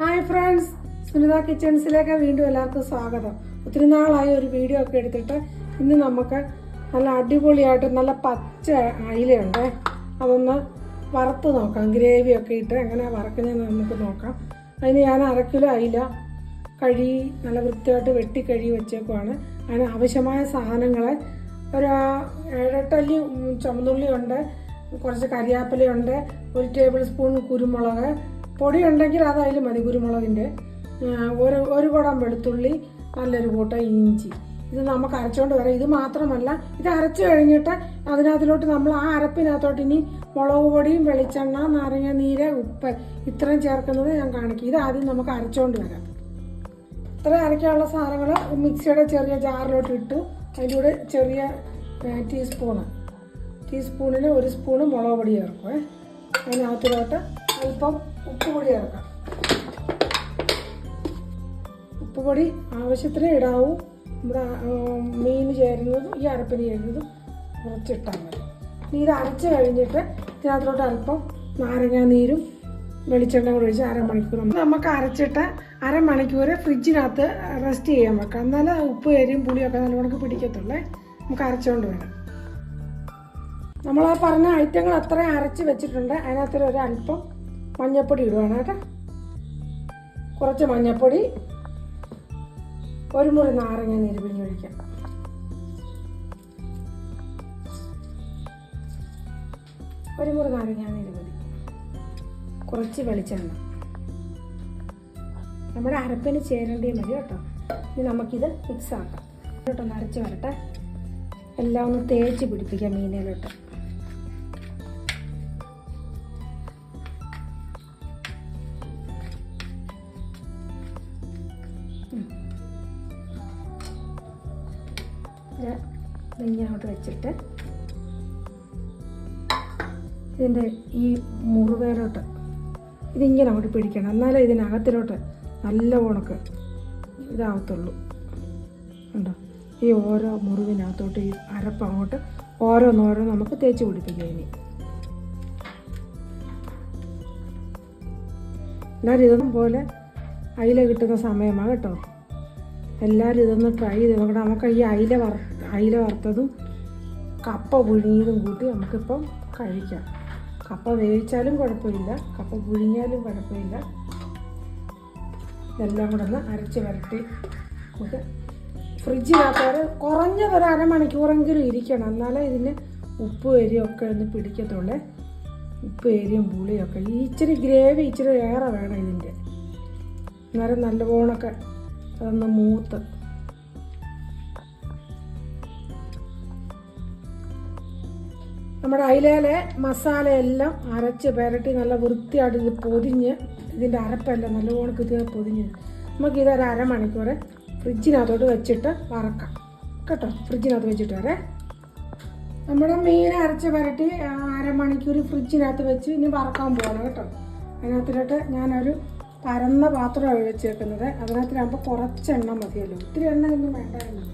Hi friends Sunitha കിച്ചൺസിലേക്ക് വീണ്ടും എല്ലാവർക്കും സ്വാഗതം. ഒത്തിരി നാളായി ഒരു വീഡിയോ ഒക്കെ എടുത്തിട്ട് ഇന്ന് നമുക്ക് നല്ല അടിപൊളിയായിട്ട് നല്ല പച്ച അയിലുണ്ട് അതൊന്ന് വറുത്ത് നോക്കാം. ഗ്രേവി ഒക്കെ ഇട്ട് എങ്ങനെ വറക്കുന്നതെന്ന് നമുക്ക് നോക്കാം. അതിന് ഞാൻ അര കിലോ അയില കഴുകി നല്ല വൃത്തിയായിട്ട് വെട്ടി കഴുകി വെച്ചേക്കുവാണ്. അതിന് ആവശ്യമായ സാധനങ്ങൾ ഒരു ഏഴെട്ടല്ലി ചുമന്നുള്ളി ഉണ്ട് കുറച്ച് കറിവേപ്പിലയുണ്ട് ഒരു ടേബിൾ സ്പൂൺ കുരുമുളക് പൊടി ഉണ്ടെങ്കിൽ അത് മതി കുരുമുളകിന്റെ ഒരു ഒരു കുടം വെളുത്തുള്ളി നല്ലൊരു കൂട്ടം ഇഞ്ചി. ഇത് നമുക്ക് അരച്ചുകൊണ്ട് വരാം. ഇത് മാത്രമല്ല ഇത് അരച്ചു കഴിഞ്ഞിട്ട് അതിനകത്തിലോട്ട് നമ്മൾ ആ അരപ്പിനകത്തോട്ട് ഇനി മുളക് പൊടിയും വെളിച്ചെണ്ണ നാരങ്ങ നീര് ഉപ്പ് ഇത്രയും ചേർക്കുന്നത് ഞാൻ കാണിക്കും. ഇത് ആദ്യം നമുക്ക് അരച്ചുകൊണ്ട് വരാം. ഇത്ര അരയ്ക്കാനുള്ള സാധനങ്ങൾ മിക്സിയുടെ ചെറിയ ജാറിലോട്ട് ഇട്ടു. അതിലൂടെ ചെറിയ ടീസ്പൂണ്. ടീസ്പൂണിന് ഒരു സ്പൂണ് മുളക് പൊടി ചേർക്കുവേ. അതിനകത്തിലോട്ട് അല്പം ഉപ്പ് കൂടി ചേർക്കാം. ഉപ്പ് പൊടി ആവശ്യത്തിന് ഇടാവൂ. നമ്മുടെ മീൻ ചേരുന്നതും ഈ അരപ്പിന് ചേരുന്നതും കുറച്ചിട്ടാൽ മതി. ഇനി ഇത് അരച്ച് കഴിഞ്ഞിട്ട് ഇതിനകത്തോട്ട് അല്പം നാരങ്ങാ നീരും വെളിച്ചെണ്ണ കൂടി ഒഴിച്ച് അരമണിക്കൂർ നമുക്ക് അരച്ചിട്ട് അരമണിക്കൂർ ഫ്രിഡ്ജിനകത്ത് റെസ്റ്റ് ചെയ്യാൻ വെക്കാം. എന്നാലേ ഉപ്പ് എരിയും പുളിയൊക്കെ നല്ലവണ്ണം പിടിക്കത്തുള്ളേ. നമുക്ക് അരച്ചുകൊണ്ട് വരാം. നമ്മൾ ആ പറഞ്ഞ ഐറ്റങ്ങൾ അത്രയും അരച്ച് വെച്ചിട്ടുണ്ട്. അതിനകത്തൊരു അല്പം മഞ്ഞപ്പൊടി ഇടുവാണ് കേട്ടോ. കുറച്ച് മഞ്ഞപ്പൊടി ഒരു മുറി നാരങ്ങ നീര് പിഴിഞ്ഞൊഴിക്കാം ഒരു മുറി നാരങ്ങ നീര് മതി കുറച്ച് വെളിച്ചെണ്ണ. നമ്മുടെ അരപ്പിന് ചേരേണ്ടേ മതി കേട്ടോ. ഇനി നമുക്കിത് മിക്സ് ആക്കാം. കേട്ടോ നരച്ച് വരട്ടെ. എല്ലാം ഒന്ന് തേച്ച് പിടിപ്പിക്കാം മീനിലോട്ട്. നെയ്യാവോട്ട് വെച്ചിട്ട് ഇതിന്റെ ഈ മുറിവേലോട്ട് ഇതിങ്ങനെ അങ്ങോട്ട് പിടിക്കണം. എന്നാലേ ഇതിനകത്തിലോട്ട് നല്ല ഉണക്ക് ഇതാവത്തുള്ളൂ. ഉണ്ടോ ഈ ഓരോ മുറിവിനകത്തോട്ട് ഈ അരപ്പ് അങ്ങോട്ട് ഓരോന്നോരോ നമുക്ക് തേച്ച് പിടിപ്പിക്കാം ഇനി. എല്ലാവരും ഇതൊന്നും പോലെ അയില കിട്ടുന്ന സമയമാണ് കേട്ടോ. എല്ലാവരും ഇതൊന്ന് ട്രൈ ചെയ്ത് നോക്കണം. നമുക്ക് ഈ അയില വറ അയില വറുത്തതും കപ്പ പുഴുങ്ങിയതും കൂട്ടി നമുക്കിപ്പം കഴിക്കാം. കപ്പ വേവിച്ചാലും കുഴപ്പമില്ല. കപ്പ പുഴുങ്ങിയാലും കുഴപ്പമില്ല. ഇതെല്ലാം കൂടെ ഒന്ന് അരച്ച് വരട്ടി നമുക്ക് ഫ്രിഡ്ജിനകത്ത് കുറഞ്ഞത് ഒരു അരമണിക്കൂറെങ്കിലും ഇരിക്കണം. എന്നാലേ ഇതിന് ഉപ്പ് എരിയും ഒക്കെ ഒന്ന് പിടിക്കത്തുള്ളേ. ഉപ്പ് എരിയും പുളിയൊക്കെ ഈ ഇച്ചിരി ഗ്രേവി ഇച്ചിരി ഏറെ വേണം ഇതിന്റെ. അന്നേരം നല്ലവണ്ണമൊക്കെ അതൊന്ന് മൂത്ത് നമ്മുടെ അയിലയിലെ മസാലയെല്ലാം അരച്ച് പുരട്ടി നല്ല വൃത്തിയായിട്ട് ഇത് പൊതിഞ്ഞ് ഇതിന്റെ അരപ്പെല്ലാം നല്ലവണ്ണം ഇത് പൊതിഞ്ഞ് നമുക്ക് ഇതൊരു അരമണിക്കൂർ ഫ്രിഡ്ജിനകത്തോട്ട് വെച്ചിട്ട് വറക്കാം. കേട്ടോ? ഫ്രിഡ്ജിനകത്ത് വെച്ചിട്ട് വരെ. നമ്മുടെ മീൻ അരച്ച് പുരട്ടി അരമണിക്കൂർ ഫ്രിഡ്ജിനകത്ത് വെച്ച് ഇനി വറക്കാൻ പോകണം കേട്ടോ. അതിനകത്തിലോട്ട് ഞാനൊരു പരന്ന പാത്രമാണ് വെച്ചേക്കുന്നത്. അതിനകത്തിലാകുമ്പോൾ കുറച്ച് എണ്ണ മതിയല്ലോ. ഒത്തിരി എണ്ണ ഒന്നും വേണ്ടായിരുന്നു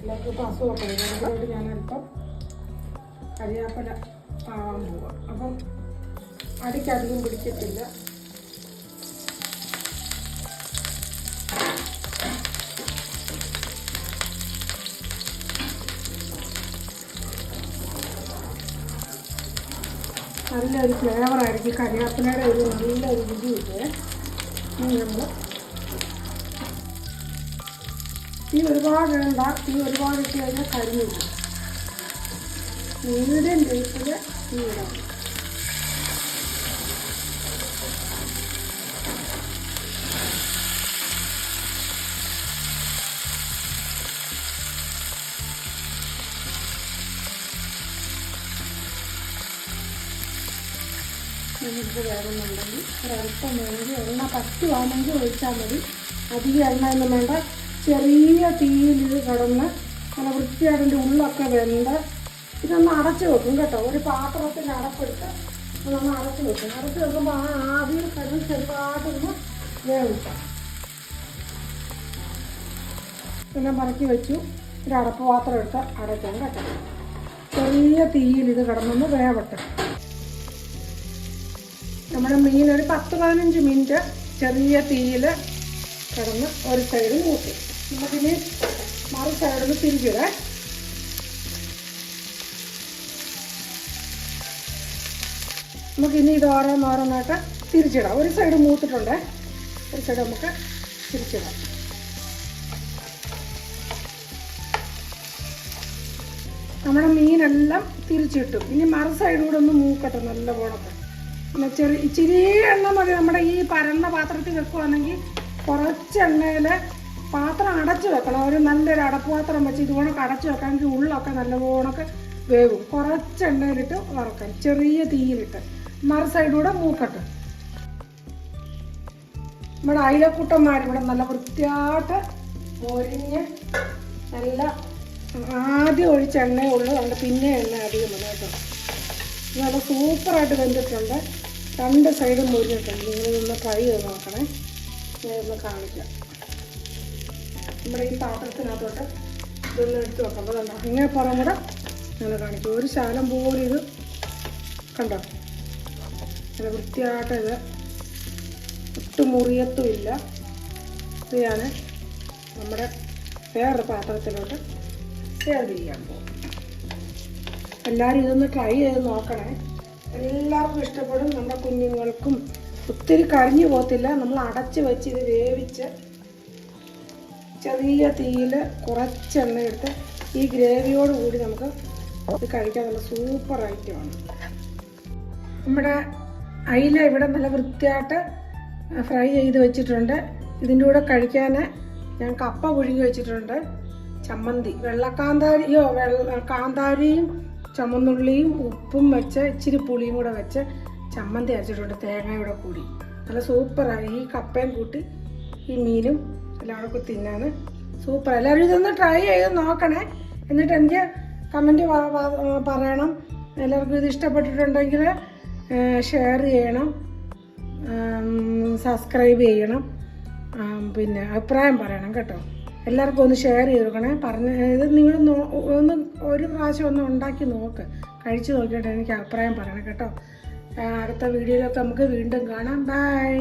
എല്ലാവർക്കും ഇപ്പോൾ അസുഖമൊക്കെ. അതിലോട്ട് ഞാനല്പം കരിയാപ്പല ആവാൻ പോവാം. അപ്പം അടിക്കധികം പിടിക്കത്തില്ല. നല്ലൊരു ഫ്ലേവർ ആയിരിക്കും കരിയാപ്പിലയുടെ ഒരു നല്ലൊരു രുചി കിട്ടുക നമ്മൾ തീ ഒരുപാട് ഇടണ്ട തീ ഒരുപാട് ഇട്ട് കഴിഞ്ഞാൽ കരിഞ്ഞു. മീഡിയം ടേസ്റ്റിൽ തീ ഇടാം നിങ്ങൾക്ക് വേണമെന്നുണ്ടെങ്കിൽ ഒരൽപ്പം വേണമെങ്കിൽ എണ്ണ പറ്റുവാണെങ്കിൽ ഒഴിച്ചാൽ മതി. അധികം എണ്ണ ഒന്നും വേണ്ട. ചെറിയ തീയിൽ കടന്ന് നല്ല വൃത്തിയായിട്ട് ഉള്ളൊക്കെ വെന്ത് ഇതൊന്ന് അടച്ച് വെക്കും കേട്ടോ. ഒരു പാത്രത്തിൽ അടപ്പെടുത്ത് അതൊന്ന് അടച്ച് വെക്കും. അടച്ച് വെക്കുമ്പോൾ ആ ആവിയിൽ കിടന്ന് ചെറുതായിട്ടൊന്ന് വേവിക്കാം. പിന്നെ പറക്കി വെച്ചു. ഒരു അടപ്പ് പാത്രം എടുത്ത് അടയ്ക്കാം കേട്ടോ. ചെറിയ തീയിൽ ഇത് കിടന്നൊന്ന് വേവട്ടെ. നമ്മുടെ മീൻ ഒരു പത്ത് പതിനഞ്ച് മിനിറ്റ് ചെറിയ തീയിൽ കിടന്ന് ഒരു സൈഡ് മൂട്ടി നമുക്കിനി മറു സൈഡിൽ തിരിച്ചിടേ. നമുക്കിനി ഇത് ഓരോന്നോരോന്നായിട്ട് തിരിച്ചിടാം. ഒരു സൈഡ് മൂത്തിട്ടുണ്ട്. ഒരു സൈഡ് നമുക്ക് തിരിച്ചിടാം. നമ്മുടെ മീനെല്ലാം തിരിച്ചിട്ടു. ഇനി മറു സൈഡ് കൂടെ ഒന്ന് മൂക്കട്ടെ നല്ല പോണത്തെ ചെറിയ ഇച്ചിരി എണ്ണ മതി. നമ്മുടെ ഈ പരന്ന പാത്രത്തിൽ വെക്കുവാണെങ്കിൽ കുറച്ച് എണ്ണയിൽ പാത്രം അടച്ചു വെക്കണം. ഒരു നല്ലൊരു അടപ്പ് പാത്രം വെച്ച് ഇതുപോണക്ക് അടച്ചു വെക്കാമെങ്കിൽ ഉള്ളൊക്കെ നല്ലപോണക്ക് വേവും. കുറച്ച് എണ്ണയിലിട്ട് വറക്കാം. ചെറിയ തീയിലിട്ട്. മറ സൈഡൂടെ മൂക്കട്ട്. നമ്മുടെ അയിലക്കൂട്ടന്മാർ ഇവിടെ നല്ല വൃത്തിയായിട്ട് പൊരിഞ്ഞ് നല്ല ആദ്യം ഒഴിച്ച് എണ്ണയേ ഉള്ളൂ. അതുകൊണ്ട് പിന്നെ എണ്ണ അധികം കേട്ടോ. നല്ല സൂപ്പറായിട്ട് വെന്തിട്ടുണ്ട്. രണ്ട് സൈഡും മുരിഞ്ഞിട്ടുണ്ട് നിങ്ങളിതൊന്ന് ട്രൈ ചെയ്ത് നോക്കണേ. ഞാനൊന്ന് കാണിക്കാം. നമ്മുടെ ഈ പാത്രത്തിനകത്തോട്ട് ഇതൊന്ന് എടുത്ത് വെക്കാം. അപ്പോൾ ഇങ്ങനെ പുറം കൂടെ ഞങ്ങൾ കാണിക്കും. ഒരു ശാലം പോലും ഇത് കണ്ടോ? നല്ല വൃത്തിയായിട്ട് ഇത് ഒട്ടും മുറിയത്തും ഇല്ല ഇത് ഞാൻ നമ്മുടെ വേറൊരു പാത്രത്തിലോട്ട് സേർവ് ചെയ്യാൻ പോകും. എല്ലാവരും ഇതൊന്ന് ട്രൈ ചെയ്ത് നോക്കണേ. എല്ലാവർക്കും ഇഷ്ടപ്പെടും. നമ്മുടെ കുഞ്ഞുങ്ങൾക്കും ഒത്തിരി കരിഞ്ഞു പോകത്തില്ല. നമ്മൾ അടച്ച് വെച്ച് ഇത് വേവിച്ച് ചെറിയ തീയിൽ കുറച്ച് എണ്ണ എടുത്ത് ഈ ഗ്രേവിയോട് കൂടി നമുക്ക് ഇത് കഴിക്കാൻ നല്ല സൂപ്പർ ഐറ്റമാണ് നമ്മുടെ അയില ഇവിടെ നല്ല വൃത്തിയായിട്ട് ഫ്രൈ ചെയ്ത് വെച്ചിട്ടുണ്ട്. ഇതിന്റെ കൂടെ കഴിക്കാൻ ഞാൻ കപ്പ പുഴുങ്ങി വെച്ചിട്ടുണ്ട്. ചമ്മന്തി. വെള്ളക്കാന്താരിയോ വെള്ള കാന്താരിയും ചുമന്നുള്ളിയും ഉപ്പും വെച്ച് ഇച്ചിരി പുളിയും കൂടെ വെച്ച് ചമ്മന്തി അരച്ചിട്ടുണ്ട് തേങ്ങയുടെ കൂടി നല്ല സൂപ്പറായി. ഈ കപ്പയും കൂട്ടി ഈ മീനും എല്ലാവർക്കും തിന്നാൻ സൂപ്പർ എല്ലാവരും ഇതൊന്ന് ട്രൈ ചെയ്ത് നോക്കണേ. എന്നിട്ട് എനിക്ക് കമന്റ് പറയണം. എല്ലാവർക്കും ഇത് ഇഷ്ടപ്പെട്ടിട്ടുണ്ടെങ്കിൽ ഷെയർ ചെയ്യണം. സബ്സ്ക്രൈബ് ചെയ്യണം. പിന്നെ അഭിപ്രായം പറയണം കേട്ടോ. എല്ലാവർക്കും ഒന്ന് ഷെയർ ചെയ്ത് കൊടുക്കണേ. പറഞ്ഞ ഇത് നിങ്ങൾ ഒന്ന് ഒരു പ്രാവശ്യം ഒന്ന് ഉണ്ടാക്കി നോക്ക്. കഴിച്ചു നോക്കിയിട്ട് എനിക്ക് അഭിപ്രായം പറയണം കേട്ടോ. അടുത്ത വീഡിയോയിലൊക്കെ നമുക്ക് വീണ്ടും കാണാം. ബൈ